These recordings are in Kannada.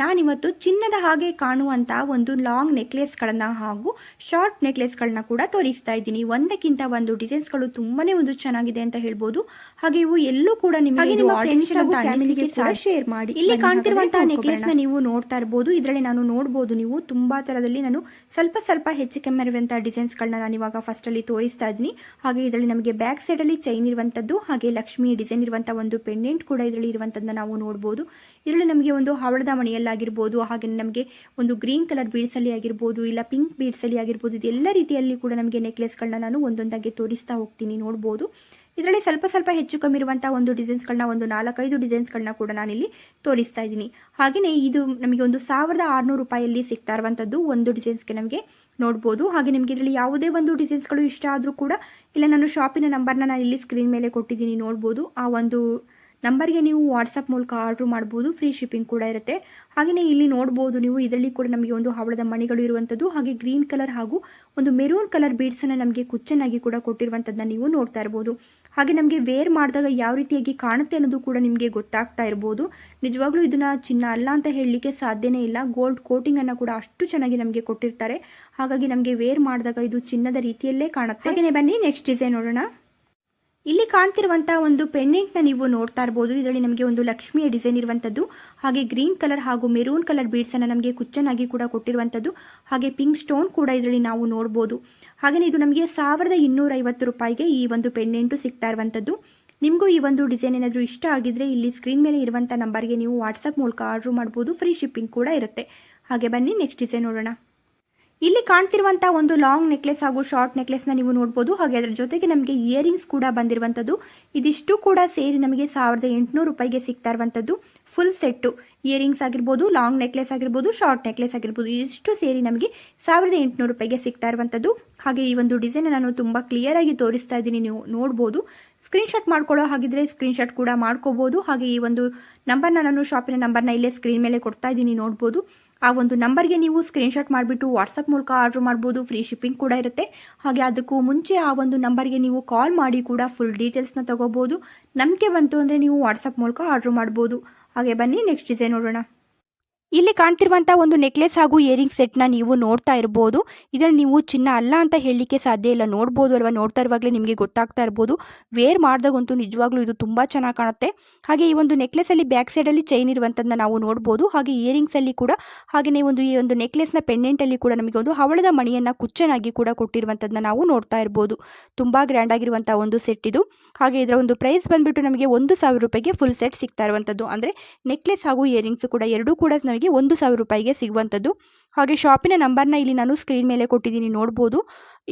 ನಾನಿವತ್ತು ಚಿನ್ನದ ಹಾಗೆ ಕಾಣುವಂತಹ ಒಂದು ಲಾಂಗ್ ನೆಕ್ಲೆಸ್ಗಳನ್ನು ಹಾಗೂ ಶಾರ್ಟ್ ನೆಕ್ಲೆಸ್ಗಳನ್ನ ಕೂಡ ತೋರಿಸ್ತಾ ಇದ್ದೀನಿ. ಒಂದಕ್ಕಿಂತ ಒಂದು ಡಿಸೈನ್ಸ್ಗಳು ತುಂಬಾನೇ ಒಂದು ಚೆನ್ನಾಗಿದೆ ಅಂತ ಹೇಳ್ಬೋದು. ಹಾಗೆ ಇವು ಎಲ್ಲೂ ಕೂಡ ನಿಮಗೆ ಶೇರ್ ಮಾಡಿ. ಇಲ್ಲಿ ಕಾಣ್ತಿರುವಂತಹ ನೆಕ್ಲೆಸ್ನ ನೀವು ನೋಡ್ತಾ ಇರಬಹುದು ಇದರಲ್ಲಿ ನಾನು ನೋಡಬಹುದು ನೀವು. ತುಂಬಾ ತರದಲ್ಲಿ ನಾನು ಸ್ವಲ್ಪ ಸ್ವಲ್ಪ ಹೆಚ್ಚು ಕಮ್ಮಿ ಇರುವಂತಹ ಡಿಸೈನ್ಸ್ ಗಳನ್ನ ನಾನು ಇವಾಗ ಫಸ್ಟ್ ಅಲ್ಲಿ ತೋರಿಸ್ತಾ ಇದ್ದೀನಿ. ಹಾಗೆ ಇದರಲ್ಲಿ ನಮಗೆ ಬ್ಯಾಕ್ ಸೈಡ್ ಅಲ್ಲಿ ಚೈನ್ ಇರುವಂತದ್ದು ಹಾಗೆ ಲಕ್ಷ್ಮಿ ಡಿಸೈನ್ ಇರುವಂತಹ ಒಂದು ಪೆಂಡೆಂಟ್ ಕೂಡ ಇದರಲ್ಲಿ ಇರುವಂತದ್ದನ್ನ ನಾವು ನೋಡಬಹುದು ಇದರಲ್ಲಿ ನಮಗೆ ಒಂದು ಹವಳದ ಮಣಿಯಲ್ಲಾಗಿರ್ಬೋದು ಹಾಗೆ ನಮಗೆ ಒಂದು ಗ್ರೀನ್ ಕಲರ್ ಬೀಡ್ಸಲ್ಲಿ ಆಗಿರ್ಬೋದು ಇಲ್ಲ ಪಿಂಕ್ ಬೀಡ್ಸಲ್ಲಿ ಆಗಿರ್ಬೋದು ಇದೆಲ್ಲ ರೀತಿಯಲ್ಲಿ ಕೂಡ ನಮಗೆ ನೆಕ್ಲೆಸ್ಗಳನ್ನ ನಾನು ಒಂದೊಂದಾಗಿ ತೋರಿಸ್ತಾ ಹೋಗ್ತೀನಿ, ನೋಡ್ಬೋದು. ಇದರಲ್ಲಿ ಸ್ವಲ್ಪ ಸ್ವಲ್ಪ ಹೆಚ್ಚು ಕಮ್ಮಿ ಇರುವಂತಹ ಒಂದು ಡಿಸೈನ್ಸ್ಗಳನ್ನ ಒಂದು ನಾಲ್ಕೈದು ಡಿಸೈನ್ಸ್ಗಳನ್ನ ಕೂಡ ನಾನಿಲ್ಲಿ ತೋರಿಸ್ತಾ ಇದ್ದೀನಿ. ಹಾಗೆಯೇ ಇದು ನಮಗೆ ಒಂದು ಸಾವಿರದ ಆರುನೂರು ರೂಪಾಯಲ್ಲಿ ಸಿಗ್ತಾ ಇರುವಂಥದ್ದು ಒಂದು ಡಿಸೈನ್ಸ್ಗೆ ನಮಗೆ ನೋಡ್ಬೋದು. ಹಾಗೆ ನಿಮಗೆ ಇದರಲ್ಲಿ ಯಾವುದೇ ಒಂದು ಡಿಸೈನ್ಸ್ಗಳು ಇಷ್ಟ ಆದರೂ ಕೂಡ, ಇಲ್ಲ ನಾನು ಶಾಪಿನ ನಂಬರ್ನ ನಾನು ಇಲ್ಲಿ ಸ್ಕ್ರೀನ್ ಮೇಲೆ ಕೊಟ್ಟಿದ್ದೀನಿ, ನೋಡ್ಬೋದು. ಆ ಒಂದು ನಂಬರ್ಗೆ ನೀವು ವಾಟ್ಸಪ್ ಮೂಲಕ ಆರ್ಡ್ರ್ ಮಾಡ್ಬೋದು ಫ್ರೀ ಶಿಪ್ಪಿಂಗ್ ಕೂಡ ಇರುತ್ತೆ. ಹಾಗೆಯೇ ಇಲ್ಲಿ ನೋಡ್ಬೋದು ನೀವು, ಇದರಲ್ಲಿ ಕೂಡ ನಮಗೆ ಒಂದು ಹವಳದ ಮಣಿಗಳು ಇರುವಂಥದ್ದು ಹಾಗೆ ಗ್ರೀನ್ ಕಲರ್ ಹಾಗೂ ಒಂದು ಮೆರೂನ್ ಕಲರ್ ಬೀಡ್ಸನ್ನು ನಮಗೆ ಕುಚ್ಚನಾಗಿ ಕೂಡ ಕೊಟ್ಟಿರುವಂಥದ್ದನ್ನ ನೀವು ನೋಡ್ತಾ ಇರ್ಬೋದು. ಹಾಗೆ ನಮಗೆ ವೇರ್ ಮಾಡಿದಾಗ ಯಾವ ರೀತಿಯಾಗಿ ಕಾಣುತ್ತೆ ಅನ್ನೋದು ಕೂಡ ನಿಮಗೆ ಗೊತ್ತಾಗ್ತಾ ಇರ್ಬೋದು. ನಿಜವಾಗ್ಲೂ ಇದನ್ನ ಚಿನ್ನ ಅಲ್ಲ ಅಂತ ಹೇಳಲಿಕ್ಕೆ ಸಾಧ್ಯನೇ ಇಲ್ಲ. ಗೋಲ್ಡ್ ಕೋಟಿಂಗ್ ಕೋಟಿಂಗನ್ನು ಕೂಡ ಅಷ್ಟು ಚೆನ್ನಾಗಿ ನಮಗೆ ಕೊಟ್ಟಿರ್ತಾರೆ. ಹಾಗಾಗಿ ನಮಗೆ ವೇರ್ ಮಾಡಿದಾಗ ಇದು ಚಿನ್ನದ ರೀತಿಯಲ್ಲೇ ಕಾಣುತ್ತೆ. ಹಾಗೆಯೇ ಬನ್ನಿ ನೆಕ್ಸ್ಟ್ ಡಿಸೈನ್ ನೋಡೋಣ. ಇಲ್ಲಿ ಕಾಣ್ತಿರುವಂತಹ ಒಂದು ಪೆಂಡೆಂಟ್ನ ನೀವು ನೋಡ್ತಾ ಇರಬಹುದು ಇದರಲ್ಲಿ ನಮಗೆ ಒಂದು ಲಕ್ಷ್ಮಿಯ ಡಿಸೈನ್ ಇರುವಂತದ್ದು, ಹಾಗೆ ಗ್ರೀನ್ ಕಲರ್ ಹಾಗೂ ಮೆರೂನ್ ಕಲರ್ ಬೀಡ್ಸ್ ಅನ್ನ ನಮಗೆ ಕುಚ್ಚನಾಗಿ ಕೂಡ ಕೊಟ್ಟಿರುವಂತದ್ದು, ಹಾಗೆ ಪಿಂಕ್ ಸ್ಟೋನ್ ಕೂಡ ಇದರಲ್ಲಿ ನಾವು ನೋಡಬಹುದು ಹಾಗೆ ಇದು ನಮಗೆ ಸಾವಿರದ ಇನ್ನೂರ ಐವತ್ತು ರೂಪಾಯಿಗೆ ಈ ಒಂದು ಪೆಂಡೆಂಟ್ ಸಿಗ್ತಾ ಇರುವಂತದ್ದು. ನಿಮಗೂ ಈ ಒಂದು ಡಿಸೈನ್ ಏನಾದರೂ ಇಷ್ಟ ಆಗಿದ್ರೆ ಇಲ್ಲಿ ಸ್ಕ್ರೀನ್ ಮೇಲೆ ಇರುವಂಥ ನಂಬರ್ಗೆ ನೀವು ವಾಟ್ಸಪ್ ಮೂಲಕ ಆರ್ಡರ್ ಮಾಡಬಹುದು ಫ್ರೀ ಶಿಪ್ಪಿಂಗ್ ಕೂಡ ಇರುತ್ತೆ. ಹಾಗೆ ಬನ್ನಿ, ನೆಕ್ಸ್ಟ್ ಡಿಸೈನ್ ನೋಡೋಣ. ಇಲ್ಲಿ ಕಾಣ್ತಿರುವಂತಹ ಒಂದು ಲಾಂಗ್ ನೆಕ್ಲೆಸ್ ಹಾಗೂ ಶಾರ್ಟ್ ನೆಕ್ಲೆಸ್ನ ನೀವು ನೋಡಬಹುದು ಹಾಗೆ ಅದರ ಜೊತೆಗೆ ನಮಗೆ ಇಯರಿಂಗ್ಸ್ ಕೂಡ ಬಂದಿರುವಂತದ್ದು. ಇದಿಷ್ಟು ಕೂಡ ಸೇರಿ ನಮಗೆ ಸಾವಿರದ ಎಂಟುನೂರು ರೂಪಾಯಿಗೆ ಸಿಗ್ತಾ ಇರುವಂತದ್ದು. ಫುಲ್ ಸೆಟ್ಟು ಇಯರಿಂಗ್ಸ್ ಆಗಿರ್ಬೋದು ಲಾಂಗ್ ನೆಕ್ಲೆಸ್ ಆಗಿರ್ಬೋದು ಶಾರ್ಟ್ ನೆಕ್ಲೆಸ್ ಆಗಿರ್ಬೋದು ಇಷ್ಟು ಸೇರಿ ನಮಗೆ ಸಾವಿರದ ಎಂಟುನೂರು ರೂಪಾಯಿಗೆ ಸಿಗ್ತಾ ಇರುವಂತದ್ದು. ಹಾಗೆ ಈ ಒಂದು ಡಿಸೈನ್ ನಾನು ತುಂಬಾ ಕ್ಲಿಯರ್ ಆಗಿ ತೋರಿಸ್ತಾ ಇದ್ದೀನಿ ನೀವು ನೋಡ್ಬೋದು. ಸ್ಕ್ರೀನ್ಶಾಟ್ ಮಾಡ್ಕೊಳ್ಳೋ ಹಾಗಿದ್ರೆ ಸ್ಕ್ರೀನ್ಶಾಟ್ ಕೂಡ ಮಾಡ್ಕೋಬೋದು. ಹಾಗೆ ಈ ಒಂದು ನಂಬರ್ನ ನಾನು ಶಾಪಿನ ನಂಬರ್ನ ಇಲ್ಲೇ ಸ್ಕ್ರೀನ್ ಮೇಲೆ ಕೊಡ್ತಾ ಇದ್ದೀನಿ, ನೋಡ್ಬೋದು. ಆ ಒಂದು ನಂಬರ್ಗೆ ನೀವು ಸ್ಕ್ರೀನ್ಶಾಟ್ ಮಾಡಿಬಿಟ್ಟು ವಾಟ್ಸಪ್ ಮೂಲಕ ಆರ್ಡರ್ ಮಾಡ್ಬೋದು ಫ್ರೀ ಶಿಪ್ಪಿಂಗ್ ಕೂಡ ಇರುತ್ತೆ. ಹಾಗೆ ಅದಕ್ಕೂ ಮುಂಚೆ ಆ ಒಂದು ನಂಬರ್ಗೆ ನೀವು ಕಾಲ್ ಮಾಡಿ ಕೂಡ ಫುಲ್ ಡೀಟೇಲ್ಸ್ನ ತಗೋಬೋದು. ನಂಬಿಕೆ ಬಂತು ಅಂದರೆ ನೀವು ವಾಟ್ಸಪ್ ಮೂಲಕ ಆರ್ಡರ್ ಮಾಡ್ಬೋದು. ಹಾಗೆ ಬನ್ನಿ ನೆಕ್ಸ್ಟ್ ಡಿಸೈನ್ ನೋಡೋಣ. ಇಲ್ಲಿ ಕಾಣ್ತಿರುವಂತಹ ಒಂದು ನೆಕ್ಲೆಸ್ ಹಾಗೂ ಇಯರಿಂಗ್ನ ನೀವು ನೋಡ್ತಾ ಇರ್ಬೋದು. ಇದನ್ನು ನೀವು ಚಿನ್ನ ಅಲ್ಲ ಅಂತ ಹೇಳಲಿಕ್ಕೆ ಸಾಧ್ಯ ಇಲ್ಲ. ನೋಡ್ಬೋದು ಅಲ್ವಾ? ನೋಡ್ತಾ ಇರುವಾಗಲೇ ನಿಮಗೆ ಗೊತ್ತಾಗ್ತಾ ಇರಬಹುದು ವೇರ್ ಮಾಡಿದಾಗಂತೂ ನಿಜವಾಗ್ಲೂ ಇದು ತುಂಬಾ ಚೆನ್ನಾಗಿ ಕಾಣುತ್ತೆ. ಹಾಗೆ ಈ ಒಂದು ನೆಕ್ಲೆಸಲ್ಲಿ ಬ್ಯಾಕ್ ಸೈಡ್ ಅಲ್ಲಿ ಚೈನ್ ಇರುವಂಥದ್ದನ್ನ ನಾವು ನೋಡಬಹುದು ಹಾಗೆ ಇಯರಿಂಗ್ಸ್ ಅಲ್ಲಿ ಕೂಡ ಹಾಗೆಯೇ ಒಂದು ಈ ಒಂದು ನೆಕ್ಲೆಸ್ನ ಪೆಂಡೆಂಟ್ ಅಲ್ಲಿ ಕೂಡ ನಮಗೆ ಒಂದು ಹವಳದ ಮಣಿಯನ್ನ ಕುಚ್ಚನಾಗಿ ಕೂಡ ಕೊಟ್ಟಿರುವಂಥದ್ದನ್ನ ನಾವು ನೋಡ್ತಾ ಇರಬಹುದು ತುಂಬಾ ಗ್ರ್ಯಾಂಡ್ ಆಗಿರುವಂತಹ ಒಂದು ಸೆಟ್ ಇದು. ಹಾಗೆ ಇದರ ಒಂದು ಪ್ರೈಸ್ ಬಂದ್ಬಿಟ್ಟು ನಮಗೆ ಒಂದು ಸಾವಿರ ರೂಪಾಯಿಗೆ ಫುಲ್ ಸೆಟ್ ಸಿಗ್ತಾ ಇರುವಂಥದ್ದು ಅಂದ್ರೆ ನೆಕ್ಲೆಸ್ ಹಾಗೂ ಇಯರಿಂಗ್ಸ್ ಕೂಡ ಎರಡೂ ಕೂಡ ಒಂದು ಸಾವಿರ ರೂಪಾಯಿಗೆ ಸಿಗುವಂಥದ್ದು. ಹಾಗೆ ಶಾಪಿನ ನಂಬರ್ನ ಇಲ್ಲಿ ನಾನು ಸ್ಕ್ರೀನ್ ಮೇಲೆ ಕೊಟ್ಟಿದ್ದೀನಿ, ನೋಡ್ಬೋದು.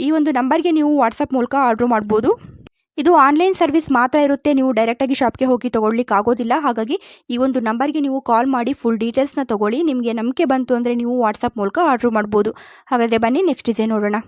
ಈ ಒಂದು ನಂಬರ್ಗೆ ನೀವು ವಾಟ್ಸಪ್ ಮೂಲಕ ಆರ್ಡ್ರ್ ಮಾಡ್ಬೋದು. ಇದು ಆನ್ಲೈನ್ ಸರ್ವಿಸ್ ಮಾತ್ರ ಇರುತ್ತೆ, ನೀವು ಡೈರೆಕ್ಟಾಗಿ ಶಾಪ್ಗೆ ಹೋಗಿ ತೊಗೊಳ್ಲಿಕ್ಕೆ ಆಗೋದಿಲ್ಲ. ಹಾಗಾಗಿ ಈ ಒಂದು ನಂಬರ್ಗೆ ನೀವು ಕಾಲ್ ಮಾಡಿ ಫುಲ್ ಡೀಟೇಲ್ಸ್ನ ತೊಗೊಳ್ಳಿ. ನಿಮಗೆ ನಂಬಿಕೆ ಬಂತು ಅಂದರೆ ನೀವು ವಾಟ್ಸಪ್ ಮೂಲಕ ಆರ್ಡ್ರ್ ಮಾಡ್ಬೋದು. ಹಾಗಾದರೆ ಬನ್ನಿ ನೆಕ್ಸ್ಟ್ ಡಿಸೈನ್ ನೋಡೋಣ.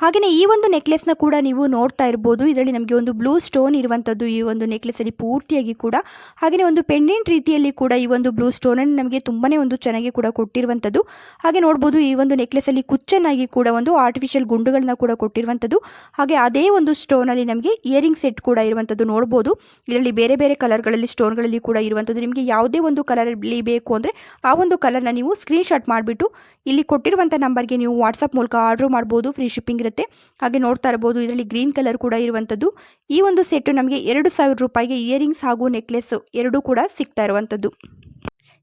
ಹಾಗೆಯೇ ಈ ಒಂದು ನೆಕ್ಲೆಸ್ನ ಕೂಡ ನೀವು ನೋಡ್ತಾ ಇರ್ಬೋದು. ಇದರಲ್ಲಿ ನಮಗೆ ಒಂದು ಬ್ಲೂ ಸ್ಟೋನ್ ಇರುವಂಥದ್ದು ಈ ಒಂದು ನೆಕ್ಲೆಸಲ್ಲಿ ಪೂರ್ತಿಯಾಗಿ ಕೂಡ ಹಾಗೆಯೇ ಒಂದು ಪೆಂಡೆಂಟ್ ರೀತಿಯಲ್ಲಿ ಕೂಡ ಈ ಒಂದು ಬ್ಲೂ ಸ್ಟೋನನ್ನು ನಮಗೆ ತುಂಬಾ ಒಂದು ಚೆನ್ನಾಗಿ ಕೂಡ ಕೊಟ್ಟಿರುವಂಥದ್ದು ಹಾಗೆ ನೋಡ್ಬೋದು ಈ ಒಂದು ನೆಕ್ಲೆಸಲ್ಲಿ ಕುಚ್ಚನ್ನಾಗಿ ಕೂಡ ಒಂದು ಆರ್ಟಿಫಿಷಿಯಲ್ ಗುಂಡುಗಳನ್ನ ಕೂಡ ಕೊಟ್ಟಿರುವಂಥದ್ದು ಹಾಗೆ ಅದೇ ಒಂದು ಸ್ಟೋನಲ್ಲಿ ನಮಗೆ ಇಯರಿಂಗ್ ಸೆಟ್ ಕೂಡ ಇರುವಂಥದ್ದು ನೋಡ್ಬೋದು. ಇದರಲ್ಲಿ ಬೇರೆ ಬೇರೆ ಕಲರ್ಗಳಲ್ಲಿ ಸ್ಟೋನ್ಗಳಲ್ಲಿ ಕೂಡ ಇರುವಂಥದ್ದು ನಿಮಗೆ ಯಾವುದೇ ಒಂದು ಕಲರಲ್ಲಿ ಬೇಕು ಅಂದರೆ ಆ ಒಂದು ಕಲರ್ನ ನೀವು ಸ್ಕ್ರೀನ್ಶಾಟ್ ಮಾಡಿಬಿಟ್ಟು ಇಲ್ಲಿ ಕೊಟ್ಟಿರುವಂಥ ನಂಬರ್ಗೆ ನೀವು ವಾಟ್ಸಪ್ ಮೂಲಕ ಆರ್ಡ್ರ್ ಮಾಡ್ಬೋದು. ಫ್ರೀ ಶಿಪ್ಪಿಂಗ್ ಹಾಗೆ ನೋಡ್ತಾ ಇರ್ಬೋದು ಇದರಲ್ಲಿ ಗ್ರೀನ್ ಕಲರ್ ಕೂಡ ಇರುವಂಥದ್ದು ಈ ಒಂದು ಸೆಟ್ ನಮಗೆ ಎರಡು ಸಾವಿರ ರೂಪಾಯಿಗೆ ಇಯರಿಂಗ್ಸ್ ಹಾಗೂ ನೆಕ್ಲೆಸ್ ಎರಡೂ ಕೂಡ ಸಿಗ್ತಾ ಇರುವಂಥದ್ದು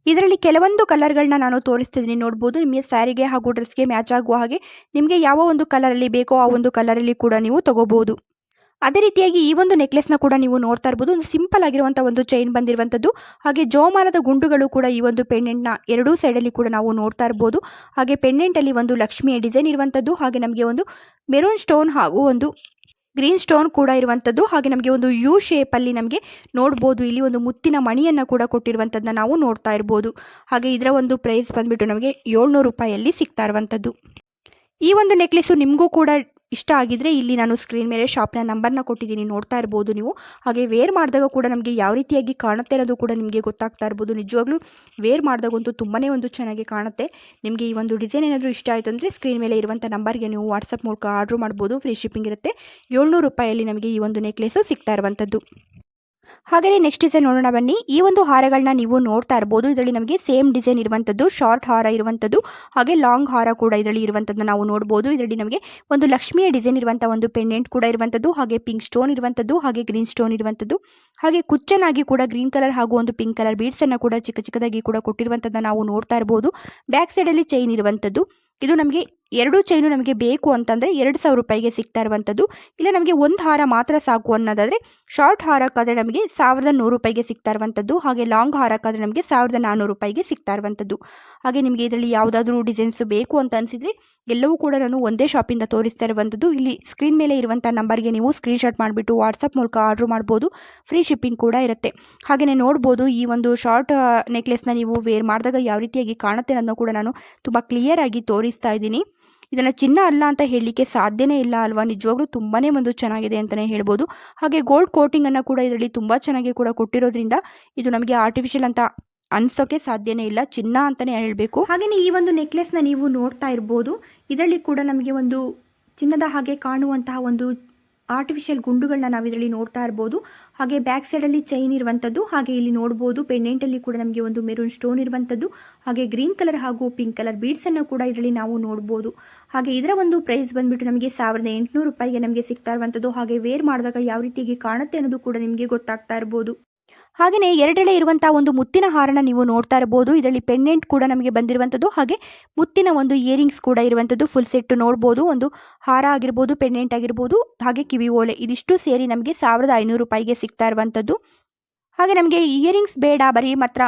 ಇದರಲ್ಲಿ ಕೆಲವೊಂದು ಕಲರ್ಗಳನ್ನ ನಾನು ತೋರಿಸ್ತಿದ್ದೀನಿ ನೋಡ್ಬೋದು. ನಿಮಗೆ ಸ್ಯಾರಿಗೆ ಹಾಗೂ ಡ್ರೆಸ್ಗೆ ಮ್ಯಾಚ್ ಆಗುವ ಹಾಗೆ ನಿಮಗೆ ಯಾವ ಒಂದು ಕಲರಲ್ಲಿ ಬೇಕೋ ಆ ಒಂದು ಕಲರಲ್ಲಿ ಕೂಡ ನೀವು ತಗೋಬೋದು ಅದೇ ರೀತಿಯಾಗಿ ಈ ಒಂದು ನೆಕ್ಲೆಸ್ನ ಕೂಡ ನೀವು ನೋಡ್ತಾ ಇರ್ಬೋದು. ಒಂದು ಸಿಂಪಲ್ ಆಗಿರುವಂಥ ಒಂದು ಚೈನ್ ಬಂದಿರುವಂಥದ್ದು. ಹಾಗೆ ಜೋಮಾನದ ಗುಂಡುಗಳು ಕೂಡ ಈ ಒಂದು ಪೆಂಡೆಂಟ್ನ ಎರಡೂ ಸೈಡಲ್ಲಿ ಕೂಡ ನಾವು ನೋಡ್ತಾ ಇರ್ಬೋದು. ಹಾಗೆ ಪೆಂಡೆಂಟಲ್ಲಿ ಒಂದು ಲಕ್ಷ್ಮಿಯ ಡಿಸೈನ್ ಇರುವಂಥದ್ದು. ಹಾಗೆ ನಮಗೆ ಒಂದು ಮೆರೂನ್ ಸ್ಟೋನ್ ಹಾಗೂ ಒಂದು ಗ್ರೀನ್ ಸ್ಟೋನ್ ಕೂಡ ಇರುವಂಥದ್ದು. ಹಾಗೆ ನಮಗೆ ಒಂದು ಯು ಶೇಪಲ್ಲಿ ನಮಗೆ ನೋಡ್ಬೋದು. ಇಲ್ಲಿ ಒಂದು ಮುತ್ತಿನ ಮಣಿಯನ್ನು ಕೂಡ ಕೊಟ್ಟಿರುವಂಥದ್ದನ್ನ ನಾವು ನೋಡ್ತಾ ಇರ್ಬೋದು. ಹಾಗೆ ಇದರ ಒಂದು ಪ್ರೈಸ್ ಬಂದುಬಿಟ್ಟು ನಮಗೆ ಏಳ್ನೂರು ರೂಪಾಯಿಯಲ್ಲಿ ಸಿಗ್ತಾ ಇರುವಂಥದ್ದು. ಈ ಒಂದು ನೆಕ್ಲೆಸ್ಸು ನಿಮಗೂ ಕೂಡ ಇಷ್ಟ ಆಗಿದ್ರೆ ಇಲ್ಲಿ ನಾನು ಸ್ಕ್ರೀನ್ ಮೇಲೆ ಶಾಪ್ನ ನಂಬರ್ನ ಕೊಟ್ಟಿದ್ದೀನಿ, ನೋಡ್ತಾ ಇರ್ಬೋದು ನೀವು. ಹಾಗೆ ವೇರ್ ಮಾಡಿದಾಗ ಕೂಡ ನಮಗೆ ಯಾವ ರೀತಿಯಾಗಿ ಕಾಣುತ್ತೆ ಅನ್ನೋದು ಕೂಡ ನಿಮಗೆ ಗೊತ್ತಾಗ್ತಾ ಇರ್ಬೋದು. ನಿಜವಾಗ್ಲೂ ವೇರ್ ಮಾಡಿದಾಗಂತೂ ತುಂಬಾ ಒಂದು ಚೆನ್ನಾಗಿ ಕಾಣುತ್ತೆ. ನಿಮಗೆ ಈ ಒಂದು ಡಿಸೈನ್ ಏನಾದರೂ ಇಷ್ಟ ಆಯಿತು ಅಂದರೆ ಸ್ಕ್ರೀನ್ ಮೇಲೆ ಇರುವಂಥ ನಂಬರ್ಗೆ ನೀವು ವಾಟ್ಸಪ್ ಮೂಲಕ ಆರ್ಡ್ರ್ ಮಾಡ್ಬೋದು. ಫ್ರೀ ಶಿಪ್ಪಿಂಗ್ ಇರುತ್ತೆ. ಏಳ್ನೂರು ರೂಪಾಯಲ್ಲಿ ನಮಗೆ ಈ ಒಂದು ನೆಕ್ಲೆಸು ಸಿಗ್ತಾ ಇರುವಂಥದ್ದು ಹಾಗೆಯೇ ನೆಕ್ಸ್ಟ್ ಡಿಸೈನ್ ನೋಡೋಣ ಬನ್ನಿ. ಈ ಒಂದು ಹಾರಗಳನ್ನ ನೀವು ನೋಡ್ತಾ ಇರ್ಬೋದು. ಇದರಲ್ಲಿ ನಮಗೆ ಸೇಮ್ ಡಿಸೈನ್ ಇರುವಂಥದ್ದು ಶಾರ್ಟ್ ಹಾರ ಇರುವಂಥದ್ದು ಹಾಗೆ ಲಾಂಗ್ ಹಾರ ಕೂಡ ಇದರಲ್ಲಿ ಇರುವಂಥದ್ದು ನಾವು ನೋಡ್ಬೋದು. ಇದರಲ್ಲಿ ನಮಗೆ ಒಂದು ಲಕ್ಷ್ಮಿಯ ಡಿಸೈನ್ ಇರುವಂಥ ಒಂದು ಪೆಂಡೆಂಟ್ ಕೂಡ ಇರುವಂಥದ್ದು ಹಾಗೆ ಪಿಂಕ್ ಸ್ಟೋನ್ ಇರುವಂಥದ್ದು ಹಾಗೆ ಗ್ರೀನ್ ಸ್ಟೋನ್ ಇರುವಂಥದ್ದು ಹಾಗೆ ಕುಚ್ಚನಾಗಿ ಕೂಡ ಗ್ರೀನ್ ಕಲರ್ ಹಾಗೂ ಒಂದು ಪಿಂಕ್ ಕಲರ್ ಬೀಡ್ಸನ್ನು ಕೂಡ ಚಿಕ್ಕ ಚಿಕ್ಕದಾಗಿ ಕೂಡ ಕೊಟ್ಟಿರುವಂಥದ್ದು ನಾವು ನೋಡ್ತಾ ಇರ್ಬೋದು. ಬ್ಯಾಕ್ ಸೈಡಲ್ಲಿ ಚೈನ್ ಇರುವಂಥದ್ದು ಇದು ನಮಗೆ ಎರಡು ಚೈನು ನಮಗೆ ಬೇಕು ಅಂತಂದರೆ ಎರಡು ಸಾವಿರ ರೂಪಾಯಿಗೆ ಸಿಗ್ತಾ ಇರುವಂಥದ್ದು. ಇಲ್ಲ ನಮಗೆ ಒಂದು ಹಾರ ಮಾತ್ರ ಸಾಕು ಅನ್ನೋದಾದರೆ ಶಾರ್ಟ್ ಹಾರಕ್ಕಾದರೆ ನಮಗೆ ಸಾವಿರದ ನೂರು ರೂಪಾಯಿಗೆ ಸಿಗ್ತಾ ಇರುವಂಥದ್ದು. ಹಾಗೆ ಲಾಂಗ್ ಹಾರಕ್ಕಾದರೆ ನಮಗೆ ಸಾವಿರದ ನಾನ್ನೂರು ರೂಪಾಯಿಗೆ ಸಿಗ್ತಾ ಇರುವಂಥದ್ದು. ಹಾಗೆ ನಿಮಗೆ ಇದರಲ್ಲಿ ಯಾವುದಾದ್ರೂ ಡಿಸೈನ್ಸ್ ಬೇಕು ಅಂತ ಅನಿಸಿದರೆ ಎಲ್ಲವೂ ಕೂಡ ನಾನು ಒಂದೇ ಶಾಪಿಂದ ತೋರಿಸ್ತಾ ಇರುವಂಥದ್ದು. ಇಲ್ಲಿ ಸ್ಕ್ರೀನ್ ಮೇಲೆ ಇರುವಂಥ ನಂಬರ್ಗೆ ನೀವು ಸ್ಕ್ರೀನ್ಶಾಟ್ ಮಾಡಿಬಿಟ್ಟು ವಾಟ್ಸಪ್ ಮೂಲಕ ಆರ್ಡ್ರ್ ಮಾಡ್ಬೋದು. ಫ್ರೀ ಶಿಪ್ಪಿಂಗ್ ಕೂಡ ಇರುತ್ತೆ. ಹಾಗೆಯೇ ನೋಡ್ಬೋದು ಈ ಒಂದು ಶಾರ್ಟ್ ನೆಕ್ಲೆಸ್ನ ನೀವು ವೇರ್ ಮಾಡಿದಾಗ ಯಾವ ರೀತಿಯಾಗಿ ಕಾಣುತ್ತೆ ಅನ್ನೋದನ್ನು ಕೂಡ ನಾನು ತುಂಬ ಕ್ಲಿಯರಾಗಿ ತೋರಿಸ್ತಾ ಇದ್ದೀನಿ. ಇದನ್ನು ಚಿನ್ನ ಅಲ್ಲ ಅಂತ ಹೇಳಲಿಕ್ಕೆ ಸಾಧ್ಯನೇ ಇಲ್ಲ ಅಲ್ವಾ? ನಿಜವಾಗ್ಲೂ ತುಂಬಾ ಒಂದು ಚೆನ್ನಾಗಿದೆ ಅಂತಲೇ ಹೇಳ್ಬೋದು. ಹಾಗೆ ಗೋಲ್ಡ್ ಕೋಟಿಂಗನ್ನು ಕೂಡ ಇದರಲ್ಲಿ ತುಂಬ ಚೆನ್ನಾಗಿ ಕೂಡ ಕೊಟ್ಟಿರೋದ್ರಿಂದ ಇದು ನಮಗೆ ಆರ್ಟಿಫಿಷಿಯಲ್ ಅಂತ ಅನ್ಸೋಕೆ ಸಾಧ್ಯನೇ ಇಲ್ಲ. ಚಿನ್ನ ಅಂತಲೇ ಹೇಳಬೇಕು. ಹಾಗೆಯೇ ಈ ಒಂದು ನೆಕ್ಲೆಸ್ನ ನೀವು ನೋಡ್ತಾ ಇರ್ಬೋದು. ಇದರಲ್ಲಿ ಕೂಡ ನಮಗೆ ಒಂದು ಚಿನ್ನದ ಹಾಗೆ ಕಾಣುವಂತಹ ಒಂದು ಆರ್ಟಿಫಿಷಿಯಲ್ ಗುಂಡುಗಳನ್ನ ನಾವು ಇದರಲ್ಲಿ ನೋಡ್ತಾ ಇರ್ಬೋದು. ಹಾಗೆ ಬ್ಯಾಕ್ ಸೈಡಲ್ಲಿ ಚೈನ್ ಇರುವಂಥದ್ದು ಹಾಗೆ ಇಲ್ಲಿ ನೋಡ್ಬೋದು ಪೆಂಡೆಂಟಲ್ಲಿ ಕೂಡ ನಮಗೆ ಒಂದು ಮೆರೂನ್ ಸ್ಟೋನ್ ಇರುವಂಥದ್ದು ಹಾಗೆ ಗ್ರೀನ್ ಕಲರ್ ಹಾಗೂ ಪಿಂಕ್ ಕಲರ್ ಬೀಡ್ಸನ್ನು ಕೂಡ ಇದರಲ್ಲಿ ನಾವು ನೋಡ್ಬೋದು. ಹಾಗೆ ಇದರ ಒಂದು ಪ್ರೈಸ್ ಬಂದ್ಬಿಟ್ಟು ನಮಗೆ ಸಾವಿರದ ಎಂಟುನೂರು ರೂಪಾಯಿಗೆ ನಮಗೆ ಸಿಗ್ತಾ ಇರುವಂಥದ್ದು ಹಾಗೆ ವೇರ್ ಮಾಡಿದಾಗ ಯಾವ ರೀತಿಯಾಗಿ ಕಾಣುತ್ತೆ ಅನ್ನೋದು ಕೂಡ ನಿಮಗೆ ಗೊತ್ತಾಗ್ತಾ ಇರ್ಬೋದು. ಹಾಗೆಯೇ ಎರಡೆಳೆ ಇರುವಂಥ ಒಂದು ಮುತ್ತಿನ ಹಾರನ ನೀವು ನೋಡ್ತಾ ಇರಬಹುದು. ಇದರಲ್ಲಿ ಪೆಂಡೆಂಟ್ ಕೂಡ ನಮಗೆ ಬಂದಿರುವಂಥದ್ದು ಹಾಗೆ ಮುತ್ತಿನ ಒಂದು ಇಯರಿಂಗ್ಸ್ ಕೂಡ ಇರುವಂಥದ್ದು ಫುಲ್ ಸೆಟ್ ನೋಡ್ಬೋದು. ಒಂದು ಹಾರ ಆಗಿರ್ಬೋದು, ಪೆಂಡೆಂಟ್ ಆಗಿರ್ಬೋದು, ಹಾಗೆ ಕಿವಿ ಓಲೆ ಇದಿಷ್ಟು ಸೇರಿ ನಮಗೆ ಸಾವಿರದ ಐನೂರು ರೂಪಾಯಿಗೆ ಸಿಗ್ತಾ ಇರುವಂಥದ್ದು ಹಾಗೆ ನಮಗೆ ಇಯರಿಂಗ್ಸ್ ಬೇಡ, ಬರೀ ಮಾತ್ರ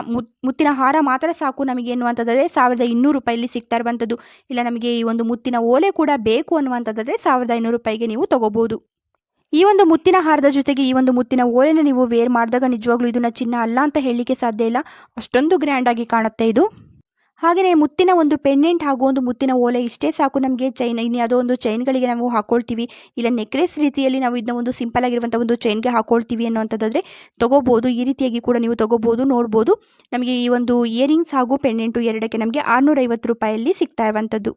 ಮುತ್ತಿನ ಹಾರ ಮಾತ್ರ ಸಾಕು ನಮಗೆ ಎನ್ನುವಂಥದ್ದೇ ಸಾವಿರದ ಇನ್ನೂರು ರೂಪಾಯಲ್ಲಿ ಸಿಗ್ತಾ ಇರುವಂಥದ್ದು ಇಲ್ಲ ನಮಗೆ ಈ ಒಂದು ಮುತ್ತಿನ ಓಲೆ ಕೂಡ ಬೇಕು ಅನ್ನುವಂಥದ್ದಾದರೆ ಸಾವಿರದ ಐನೂರು ರೂಪಾಯಿಗೆ ನೀವು ತಗೋಬೋದು. ಈ ಒಂದು ಮುತ್ತಿನ ಹಾರದ ಜೊತೆಗೆ ಈ ಒಂದು ಮುತ್ತಿನ ಓಲೆನ ನೀವು ವೇರ್ ಮಾಡಿದಾಗ ನಿಜವಾಗ್ಲೂ ಇದನ್ನ ಚಿನ್ನ ಅಲ್ಲ ಅಂತ ಹೇಳಲಿಕ್ಕೆ ಸಾಧ್ಯ ಇಲ್ಲ. ಅಷ್ಟೊಂದು ಗ್ರ್ಯಾಂಡ್ ಆಗಿ ಕಾಣುತ್ತೆ ಇದು. ಹಾಗೆಯೇ ಮುತ್ತಿನ ಒಂದು ಪೆಂಡೆಂಟ್ ಹಾಗೂ ಒಂದು ಮುತ್ತಿನ ಓಲೆ ಇಷ್ಟೇ ಸಾಕು ನಮಗೆ. ಚೈನ್ ಇನ್ನು ಯಾವುದೋ ಒಂದು ಚೈನ್ಗಳಿಗೆ ನಾವು ಹಾಕೊಳ್ತೀವಿ. ಇಲ್ಲ ನೆಕ್ಲೆಸ್ ರೀತಿಯಲ್ಲಿ ನಾವು ಇದನ್ನ ಒಂದು ಸಿಂಪಲ್ ಆಗಿರುವಂಥ ಒಂದು ಚೈನ್ಗೆ ಹಾಕೊಳ್ತೀವಿ ಅನ್ನೋಂಥದ್ದಾದರೆ ತೊಗೋಬೋದು. ಈ ರೀತಿಯಾಗಿ ಕೂಡ ನೀವು ತೊಗೋಬೋದು, ನೋಡ್ಬೋದು. ನಮಗೆ ಈ ಒಂದು ಇಯರಿಂಗ್ಸ್ ಹಾಗೂ ಪೆಂಡೆಂಟು ಎರಡಕ್ಕೆ ನಮಗೆ ಆರುನೂರೈವತ್ತು ರೂಪಾಯಲ್ಲಿ ಸಿಗ್ತಾ ಇರುವಂಥದ್ದು.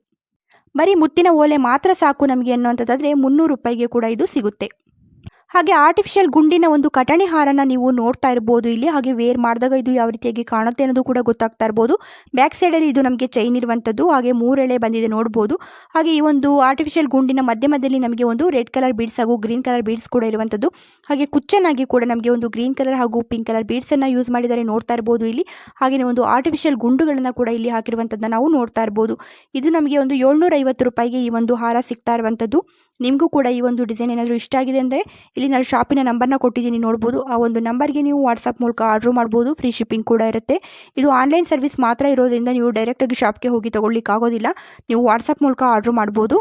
ಬರೀ ಮುತ್ತಿನ ಓಲೆ ಮಾತ್ರ ಸಾಕು ನಮಗೆ ಅನ್ನೋಂಥದ್ದಾದರೆ ಮುನ್ನೂರು ರೂಪಾಯಿಗೆ ಕೂಡ ಇದು ಸಿಗುತ್ತೆ. ಹಾಗೆ ಆರ್ಟಿಫಿಷಿಯಲ್ ಗುಂಡಿನ ಒಂದು ಕಟಣಿ ಹಾರನ್ನ ನೀವು ನೋಡ್ತಾ ಇರಬಹುದು ಇಲ್ಲಿ. ಹಾಗೆ ವೇರ್ ಮಾಡಿದಾಗ ಇದು ಯಾವ ರೀತಿಯಾಗಿ ಕಾಣುತ್ತೆ ಅನ್ನೋದು ಕೂಡ ಗೊತ್ತಾಗ್ತಾ ಇರಬಹುದು ಬ್ಯಾಕ್ ಸೈಡಲ್ಲಿ ಇದು ನಮಗೆ ಚೈನ್ ಇರುವಂತದ್ದು. ಹಾಗೆ ಮೂರೆಳೆ ಬಂದಿದೆ ನೋಡಬಹುದು ಹಾಗೆ ಈ ಒಂದು ಆರ್ಟಿಫಿಷಿಯಲ್ ಗುಂಡಿನ ಮಧ್ಯ ಮಧ್ಯದಲ್ಲಿ ನಮಗೆ ಒಂದು ರೆಡ್ ಕಲರ್ ಬೀಡ್ಸ್ ಹಾಗೂ ಗ್ರೀನ್ ಕಲರ್ ಬೀಡ್ಸ್ ಕೂಡ ಇರುವಂತದ್ದು. ಹಾಗೆ ಕುಚ್ಚನಾಗಿ ಕೂಡ ನಮಗೆ ಒಂದು ಗ್ರೀನ್ ಕಲರ್ ಹಾಗೂ ಪಿಂಕ್ ಕಲರ್ ಬೀಡ್ಸನ್ನು ಯೂಸ್ ಮಾಡಿದರೆ ನೋಡ್ತಾ ಇರಬಹುದು ಇಲ್ಲಿ. ಹಾಗೆ ಒಂದು ಆರ್ಟಿಫಿಷಿಯಲ್ ಗುಂಡುಗಳನ್ನು ಕೂಡ ಇಲ್ಲಿ ಹಾಕಿರುವಂಥದ್ದನ್ನ ನಾವು ನೋಡ್ತಾ ಇರಬಹುದು ಇದು ನಮಗೆ ಒಂದು ಏಳ್ನೂರ ಐವತ್ತು ರೂಪಾಯಿಗೆ ಈ ಒಂದು ಹಾರ ಸಿಗ್ತಾ ಇರುವಂತದ್ದು. ನಿಮಗೂ ಕೂಡ ಈ ಒಂದು ಡಿಸೈನ್ ಏನಾದರೂ ಇಷ್ಟ ಆಗಿದೆ ಅಂದರೆ ಇಲ್ಲಿ ನಾನು ಶಾಪಿನ ನಂಬರ್ನ ಕೊಟ್ಟಿದ್ದೀನಿ, ನೋಡ್ಬೋದು. ಆ ಒಂದು ನಂಬರ್ಗೆ ನೀವು ವಾಟ್ಸಪ್ ಮೂಲಕ ಆರ್ಡ್ರ್ ಮಾಡ್ಬೋದು. ಫ್ರೀ ಶಿಪ್ಪಿಂಗ್ ಕೂಡ ಇರುತ್ತೆ. ಇದು ಆನ್ಲೈನ್ ಸರ್ವಿಸ್ ಮಾತ್ರ ಇರೋದ್ರಿಂದ ನೀವು ಡೈರೆಕ್ಟಾಗಿ ಶಾಪ್ಗೆ ಹೋಗಿ ತೊಗೊಳ್ಳಿಕ್ಕಾಗೋದಿಲ್ಲ. ನೀವು ವಾಟ್ಸಪ್ ಮೂಲಕ ಆರ್ಡ್ರ್ ಮಾಡ್ಬೋದು.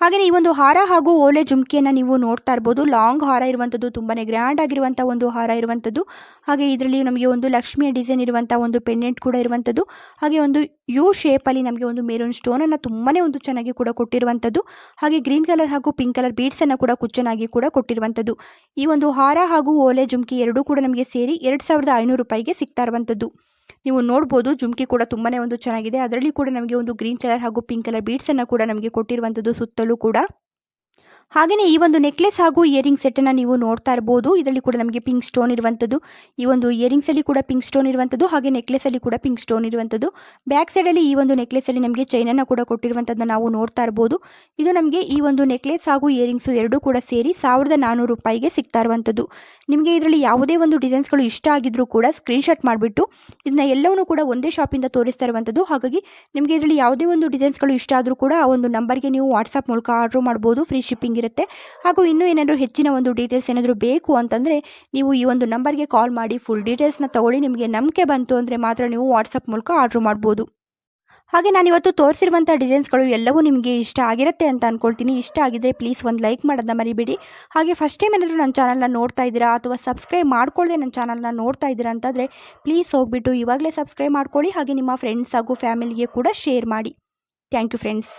ಹಾಗೆಯೇ ಈ ಒಂದು ಹಾರ ಹಾಗೂ ಓಲೆ ಜುಮ್ಕಿಯನ್ನು ನೀವು ನೋಡ್ತಾ ಇರ್ಬೋದು. ಲಾಂಗ್ ಹಾರ ಇರುವಂಥದ್ದು ತುಂಬಾ ಗ್ರ್ಯಾಂಡ್ ಆಗಿರುವಂಥ ಒಂದು ಹಾರ ಇರುವಂಥದ್ದು ಹಾಗೆ ಇದರಲ್ಲಿ ನಮಗೆ ಒಂದು ಲಕ್ಷ್ಮಿಯ ಡಿಸೈನ್ ಇರುವಂಥ ಒಂದು ಪೆಂಡೆಂಟ್ ಕೂಡ ಇರುವಂಥದ್ದು ಹಾಗೆ ಒಂದು ಯು ಶೇಪಲ್ಲಿ ನಮಗೆ ಒಂದು ಮೇರೂನ್ ಸ್ಟೋನನ್ನು ತುಂಬಾ ಒಂದು ಚೆನ್ನಾಗಿ ಕೂಡ ಕೊಟ್ಟಿರುವಂಥದ್ದು ಹಾಗೆ ಗ್ರೀನ್ ಕಲರ್ ಹಾಗೂ ಪಿಂಕ್ ಕಲರ್ ಬೀಡ್ಸನ್ನು ಕೂಡ ಕುಚ್ಚನಾಗಿ ಕೂಡ ಕೊಟ್ಟಿರುವಂಥದ್ದು ಈ ಒಂದು ಹಾರ ಹಾಗೂ ಓಲೆ ಜುಮ್ಕಿ ಎರಡೂ ಕೂಡ ನಮಗೆ ಸೇರಿ ಎರಡು ಸಾವಿರದ ಐನೂರು ರೂಪಾಯಿಗೆ ಸಿಗ್ತಾ ಇರುವಂಥದ್ದು ನೀವು ನೋಡ್ಬೋದು, ಜುಮ್ಕಿ ಕೂಡ ತುಂಬಾ ಒಂದು ಚೆನ್ನಾಗಿದೆ. ಅದರಲ್ಲಿ ಕೂಡ ನಮಗೆ ಒಂದು ಗ್ರೀನ್ ಕಲರ್ ಹಾಗೂ ಪಿಂಕ್ ಕಲರ್ ಬೀಡ್ಸನ್ನು ಕೂಡ ನಮಗೆ ಕೊಟ್ಟಿರುವಂಥದ್ದು ಸುತ್ತಲೂ ಕೂಡ. ಹಾಗೆಯೇ ಈ ಒಂದು ನೆಕ್ಲೆಸ್ ಹಾಗೂ ಇಯರಿಂಗ್ ಸೆಟ್ಟನ್ನು ನೀವು ನೋಡ್ತಾ ಇರ್ಬೋದು. ಇದರಲ್ಲಿ ಕೂಡ ನಮಗೆ ಪಿಂಕ್ ಸ್ಟೋನ್ ಇರುವಂಥದ್ದು ಈ ಒಂದು ಇಯರಿಂಗ್ಸಲ್ಲಿ ಕೂಡ ಪಿಂಕ್ ಸ್ಟೋನ್ ಇರುವಂಥದ್ದು ಹಾಗೆ ನೆಕ್ಲೆಸಲ್ಲಿ ಕೂಡ ಪಿಂಕ್ ಸ್ಟೋನ್ ಇರುವಂಥದ್ದು ಬ್ಯಾಕ್ ಸೈಡಲ್ಲಿ ಈ ಒಂದು ನೆಕ್ಲೆಸಲ್ಲಿ ನಮಗೆ ಚೈನನ್ನು ಕೂಡ ಕೊಟ್ಟಿರುವಂಥದ್ದನ್ನು ನಾವು ನೋಡ್ತಾ ಇರ್ಬೋದು. ಇದು ನಮಗೆ ಈ ಒಂದು ನೆಕ್ಲೆಸ್ ಹಾಗೂ ಇಯರಿಂಗ್ಸು ಎರಡೂ ಕೂಡ ಸೇರಿ ಸಾವಿರದ ನಾನ್ನೂರು ರೂಪಾಯಿಗೆ ಸಿಗ್ತಾ ಇರುವಂಥದ್ದು ನಿಮಗೆ ಇದರಲ್ಲಿ ಯಾವುದೇ ಒಂದು ಡಿಸೈನ್ಸ್ಗಳು ಇಷ್ಟ ಆಗಿದ್ರೂ ಕೂಡ ಸ್ಕ್ರೀನ್ಶಾಟ್ ಮಾಡಿಬಿಟ್ಟು ಇದನ್ನ ಎಲ್ಲವನ್ನೂ ಕೂಡ ಒಂದೇ ಶಾಪಿಂದ ತೋರಿಸ್ತಾ ಇರುವಂಥದ್ದು ಹಾಗಾಗಿ ನಿಮಗೆ ಇದರಲ್ಲಿ ಯಾವುದೇ ಒಂದು ಡಿಸೈನ್ಸ್ಗಳು ಇಷ್ಟ ಆದರೂ ಕೂಡ ಆ ಒಂದು ನಂಬರ್ಗೆ ನೀವು ವಾಟ್ಸಪ್ ಮೂಲಕ ಆರ್ಡ್ರ್ ಮಾಡ್ಬೋದು. ಫ್ರೀ ಶಿಪ್ಪಿಂಗ್ ಇರುತ್ತೆ ಹಾಗೂ ಇನ್ನೂ ಏನಾದರೂ ಹೆಚ್ಚಿನ ಒಂದು ಡೀಟೇಲ್ಸ್ ಏನಾದರೂ ಬೇಕು ಅಂತಂದರೆ ನೀವು ಈ ಒಂದು ನಂಬರ್ಗೆ ಕಾಲ್ ಮಾಡಿ ಫುಲ್ ಡೀಟೇಲ್ಸ್ನ ತೊಗೊಳ್ಳಿ. ನಿಮಗೆ ನಂಬಿಕೆ ಬಂತು ಅಂದರೆ ಮಾತ್ರ ನೀವು ವಾಟ್ಸಪ್ ಮೂಲಕ ಆರ್ಡ್ರ್ ಮಾಡ್ಬೋದು. ಹಾಗೆ ನಾನು ಇವತ್ತು ತೋರಿಸಿರುವಂಥ ಡಿಸೈನ್ಸ್ಗಳು ಎಲ್ಲವೂ ನಿಮಗೆ ಇಷ್ಟ ಆಗಿರುತ್ತೆ ಅಂತ ಅಂದ್ಕೊಳ್ತೀನಿ ಇಷ್ಟ ಆಗಿದ್ರೆ ಪ್ಲೀಸ್ ಒಂದು ಲೈಕ್ ಮಾಡೋದನ್ನ ಮರಿಬೇಡಿ. ಹಾಗೆ ಫಸ್ಟ್ ಟೈಮ್ ಏನಾದರೂ ನನ್ನ ಚಾನಲ್ನ ನೋಡ್ತಾ ಇದ್ದೀರಾ ಅಥವಾ ಸಬ್ಸ್ಕ್ರೈಬ್ ಮಾಡ್ಕೊಳ್ಳದೆ ನನ್ನ ಚಾನಲ್ನ ನೋಡ್ತಾ ಇದ್ದೀರಾ ಅಂತಂದರೆ ಪ್ಲೀಸ್ ಹೋಗ್ಬಿಟ್ಟು ಇವಾಗಲೇ ಸಬ್ಸ್ಕ್ರೈಬ್ ಮಾಡ್ಕೊಳ್ಳಿ. ಹಾಗೆ ನಿಮ್ಮ ಫ್ರೆಂಡ್ಸ್ ಹಾಗೂ ಫ್ಯಾಮಿಲಿಗೆ ಕೂಡ ಶೇರ್ ಮಾಡಿ. Thank you friends